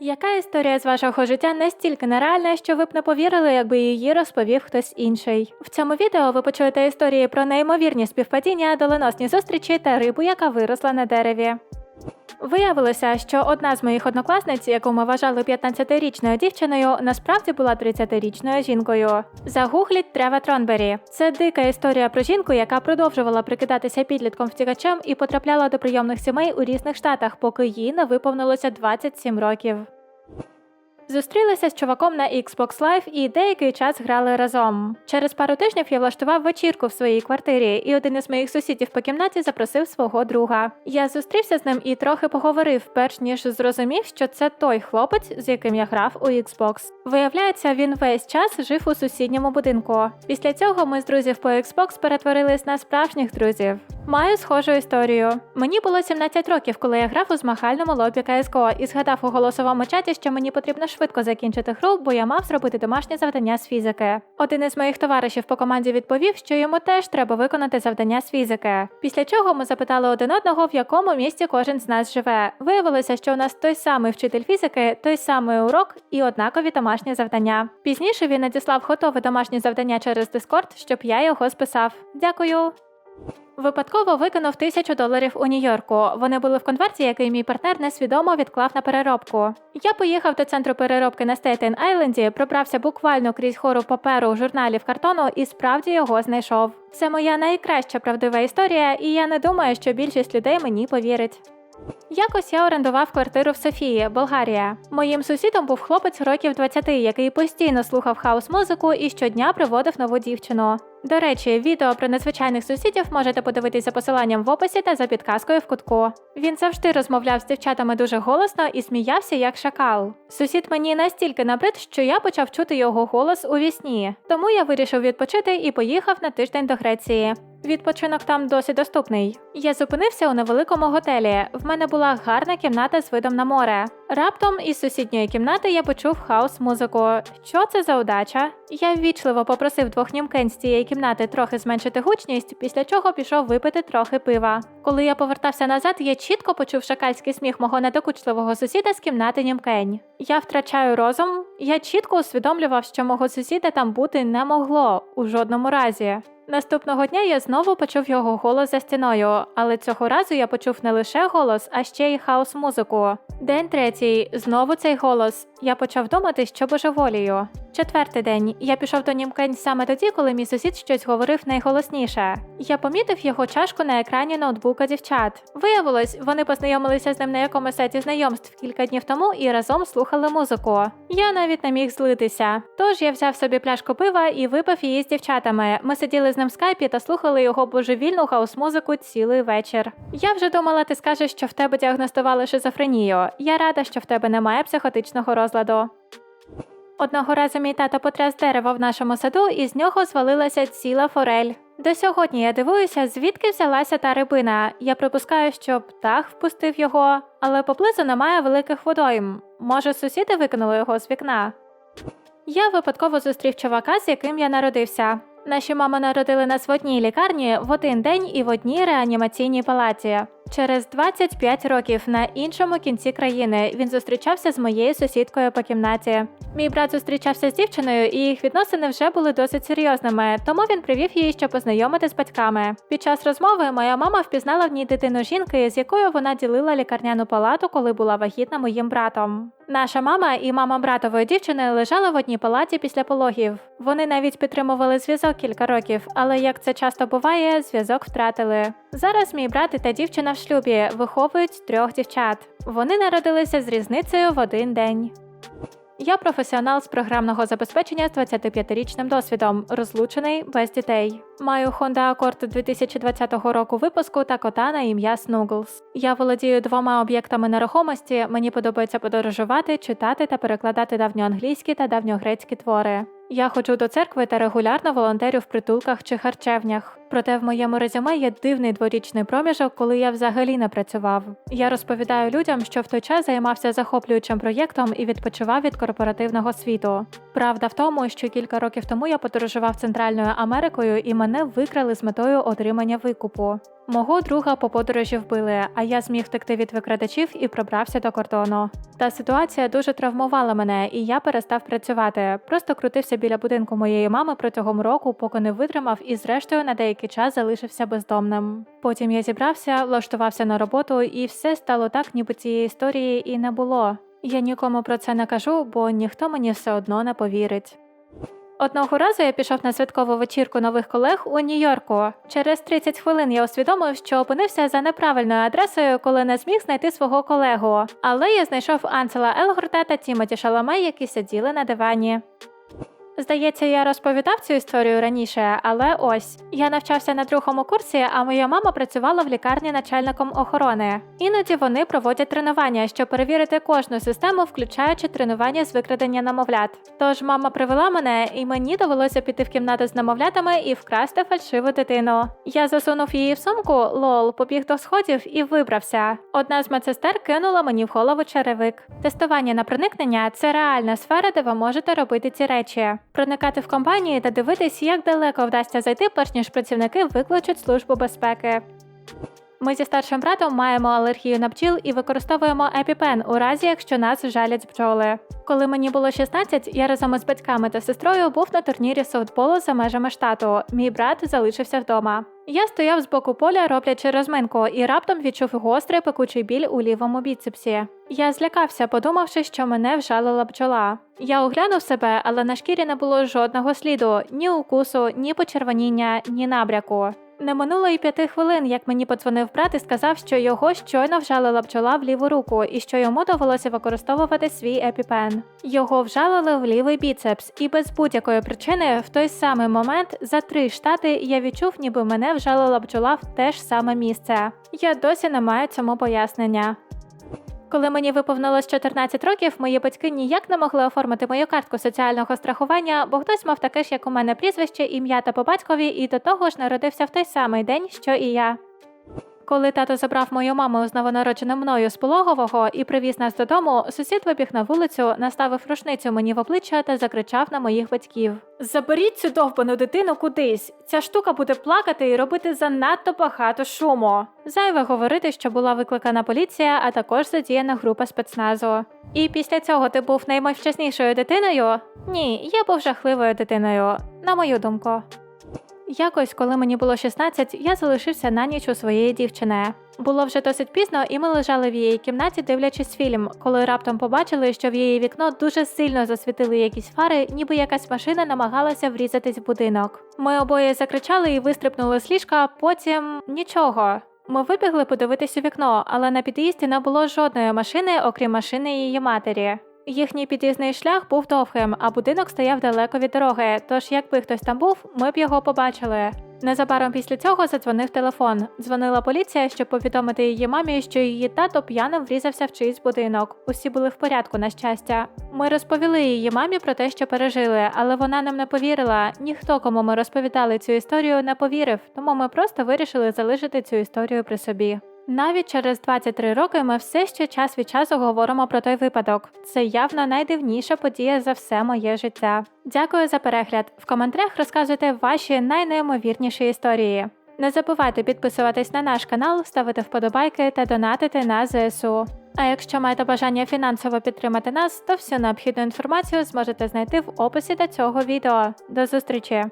Яка історія з вашого життя настільки нереальна, що ви б не повірили, якби її розповів хтось інший? В цьому відео ви почуєте історії про неймовірні співпадіння, доленосні зустрічі та рибу, яка виросла на дереві. Виявилося, що одна з моїх однокласниць, яку ми вважали 15-річною дівчиною, насправді була 30-річною жінкою. Загугліть Трева Тронбері. Це дика історія про жінку, яка продовжувала прикидатися підлітком втікачем і потрапляла до прийомних сімей у різних штатах, поки їй не виповнилося 27 років. Зустрілися з чуваком на Xbox Live і деякий час грали разом. Через пару тижнів я влаштував вечірку в своїй квартирі, і один із моїх сусідів по кімнаті запросив свого друга. Я зустрівся з ним і трохи поговорив, перш ніж зрозумів, що це той хлопець, з яким я грав у Xbox. Виявляється, він весь час жив у сусідньому будинку. Після цього ми з друзів по Xbox перетворились на справжніх друзів. Маю схожу історію. Мені було 17 років, коли я грав у змагальному лобі КСКО і згадав у голосовому чаті, що мені потрібно швидко закінчити гру, бо я мав зробити домашнє завдання з фізики. Один із моїх товаришів по команді відповів, що йому теж треба виконати завдання з фізики. Після чого ми запитали один одного, в якому місті кожен з нас живе. Виявилося, що у нас той самий вчитель фізики, той самий урок і однакові домашні завдання. Пізніше він надіслав готове домашнє завдання через Discord, щоб я його списав. Дякую. Випадково викинув тисячу доларів у Нью-Йорку. Вони були в конверті, який мій партнер несвідомо відклав на переробку. Я поїхав до центру переробки на Стейтен Айленді, пробрався буквально крізь хору паперу, журналів картону і справді його знайшов. Це моя найкраща правдива історія, і я не думаю, що більшість людей мені повірить. Якось я орендував квартиру в Софії, Болгарія. Моїм сусідом був хлопець років 20, який постійно слухав хаус-музику і щодня приводив нову дівчину. До речі, відео про незвичайних сусідів можете подивитися посиланням в описі та за підказкою в кутку. Він завжди розмовляв з дівчатами дуже голосно і сміявся як шакал. Сусід мені настільки набрид, що я почав чути його голос у вісні. Тому я вирішив відпочити і поїхав на тиждень до Греції. Відпочинок там досить доступний. Я зупинився у невеликому готелі. В мене була гарна кімната з видом на море. Раптом із сусідньої кімнати я почув хаос-музику. Що це за удача? Я ввічливо попросив двох німкен з цієї кімнати трохи зменшити гучність, після чого пішов випити трохи пива. Коли я повертався назад, я чітко почув шакальський сміх мого недокучливого сусіда з кімнати німкень. Я втрачаю розум. Я чітко усвідомлював, що мого сусіда там бути не могло у жодному разі. Наступного дня я знову почув його голос за стіною, але цього разу я почув не лише голос, а ще й хаос-музику. День третій, знову цей голос. Я почав думати, що божеволію. Четвертий день я пішов до німкень саме тоді, коли мій сусід щось говорив найголосніше. Я помітив його чашку на екрані ноутбука дівчат. Виявилось, вони познайомилися з ним на якомусь сайті знайомств кілька днів тому і разом слухали музику. Я навіть не міг злитися. Тож я взяв собі пляшку пива і випив її з дівчатами. Ми сиділи з ним в скайпі та слухали його божевільну хаос-музику цілий вечір. Я вже думала, ти скажеш, що в тебе діагностували шизофренію. Я рада, що в тебе немає психотичного розладу. Одного разу мій тато потряс дерево в нашому саду, і з нього звалилася ціла форель. До сьогодні я дивуюся, звідки взялася та рибина. Я припускаю, що птах впустив його, але поблизу немає великих водойм. Може, сусіди викинули його з вікна. Я випадково зустрів чувака, з яким я народився. Наші мами народили нас в одній лікарні в один день і в одній реанімаційній палаті. Через 25 років на іншому кінці країни він зустрічався з моєю сусідкою по кімнаті. Мій брат зустрічався з дівчиною, і їх відносини вже були досить серйозними, тому він привів її, щоб познайомити з батьками. Під час розмови моя мама впізнала в ній дитину жінки, з якою вона ділила лікарняну палату, коли була вагітна моїм братом. Наша мама і мама братової дівчини лежали в одній палаті після пологів. Вони навіть підтримували зв'язок кілька років, але як це часто буває, зв'язок втратили. Зараз мій брат і та дівчина шлюбі виховують трьох дівчат. Вони народилися з різницею в один день. Я професіонал з програмного забезпечення з 25-річним досвідом, розлучений без дітей. Маю Honda Accord 2020 року випуску та кота на ім'я Snuggles. Я володію двома об'єктами нерухомості. Мені подобається подорожувати, читати та перекладати давньоанглійські та давньогрецькі твори. Я ходжу до церкви та регулярно волонтерю в притулках чи харчевнях. Проте в моєму резюме є дивний дворічний проміжок, коли я взагалі не працював. Я розповідаю людям, що в той час займався захоплюючим проєктом і відпочивав від корпоративного світу. Правда в тому, що кілька років тому я подорожував Центральною Америкою і мене викрали з метою отримання викупу. Мого друга по подорожі вбили, а я зміг втекти від викрадачів і пробрався до кордону. Та ситуація дуже травмувала мене, і я перестав працювати. Просто крутився біля будинку моєї мами протягом року, поки не витримав, і зрештою на деякий час залишився бездомним. Потім я зібрався, влаштувався на роботу, і все стало так, ніби цієї історії і не було. Я нікому про це не кажу, бо ніхто мені все одно не повірить. Одного разу я пішов на святкову вечірку нових колег у Нью-Йорку. Через 30 хвилин я усвідомив, що опинився за неправильною адресою, коли не зміг знайти свого колегу. Але я знайшов Анцела Елгорта та Тімоті Шаламе, які сиділи на дивані. Здається, я розповідав цю історію раніше, але ось я навчався на другому курсі, а моя мама працювала в лікарні начальником охорони. Іноді вони проводять тренування, щоб перевірити кожну систему, включаючи тренування з викрадення намовлят. Тож мама привела мене, і мені довелося піти в кімнату з намовлятами і вкрасти фальшиву дитину. Я засунув її в сумку, лол, побіг до сходів і вибрався. Одна з медсестер кинула мені в голову черевик. Тестування на проникнення це реальна сфера, де ви можете робити ці речі проникати в компанії та дивитись, як далеко вдасться зайти, перш ніж працівники викличуть службу безпеки. Ми зі старшим братом маємо алергію на бджіл і використовуємо епіпен у разі, якщо нас жалять бджоли. Коли мені було 16, я разом із батьками та сестрою був на турнірі софтболу за межами штату. Мій брат залишився вдома. Я стояв з боку поля, роблячи розминку, і раптом відчув гострий пекучий біль у лівому біцепсі. Я злякався, подумавши, що мене вжалила бджола. Я оглянув себе, але на шкірі не було жодного сліду: ні укусу, ні почервоніння, ні набряку. Не минуло і п'яти хвилин, як мені подзвонив брат і сказав, що його щойно вжалила бджола в ліву руку і що йому довелося використовувати свій епіпен. Його вжалили в лівий біцепс, і без будь-якої причини в той самий момент за три штати я відчув, ніби мене вжалила бджола в те ж саме місце. Я досі не маю цьому пояснення. Коли мені виповнилось 14 років, мої батьки ніяк не могли оформити мою картку соціального страхування, бо хтось мав таке ж, як у мене прізвище, ім'я та по батькові, і до того ж народився в той самий день, що і я. Коли тато забрав мою маму з новонародженим мною з пологового і привіз нас додому, сусід вибіг на вулицю, наставив рушницю мені в обличчя та закричав на моїх батьків: Заберіть цю довбану дитину кудись! Ця штука буде плакати і робити занадто багато шуму. Зайве говорити, що була викликана поліція, а також задіяна група спецназу. І після цього ти був наймовчаснішою дитиною? Ні, я був жахливою дитиною, на мою думку. Якось, коли мені було 16, я залишився на ніч у своєї дівчини. Було вже досить пізно, і ми лежали в її кімнаті, дивлячись фільм, коли раптом побачили, що в її вікно дуже сильно засвітили якісь фари, ніби якась машина намагалася врізатись в будинок. Ми обоє закричали і вистрипнули з ліжка, потім нічого. Ми вибігли подивитись у вікно, але на під'їзді не було жодної машини, окрім машини її матері. Їхній під'їзний шлях був довгим, а будинок стояв далеко від дороги. Тож, якби хтось там був, ми б його побачили. Незабаром після цього задзвонив телефон. Дзвонила поліція, щоб повідомити її мамі, що її тато п'яним врізався в чийсь будинок. Усі були в порядку, на щастя. Ми розповіли її мамі про те, що пережили, але вона нам не повірила. Ніхто, кому ми розповідали цю історію, не повірив, тому ми просто вирішили залишити цю історію при собі. Навіть через 23 роки ми все ще час від часу говоримо про той випадок. Це явно найдивніша подія за все моє життя. Дякую за перегляд. В коментарях розказуйте ваші найнеймовірніші історії. Не забувайте підписуватись на наш канал, ставити вподобайки та донатити на ЗСУ. А якщо маєте бажання фінансово підтримати нас, то всю необхідну інформацію зможете знайти в описі до цього відео. До зустрічі!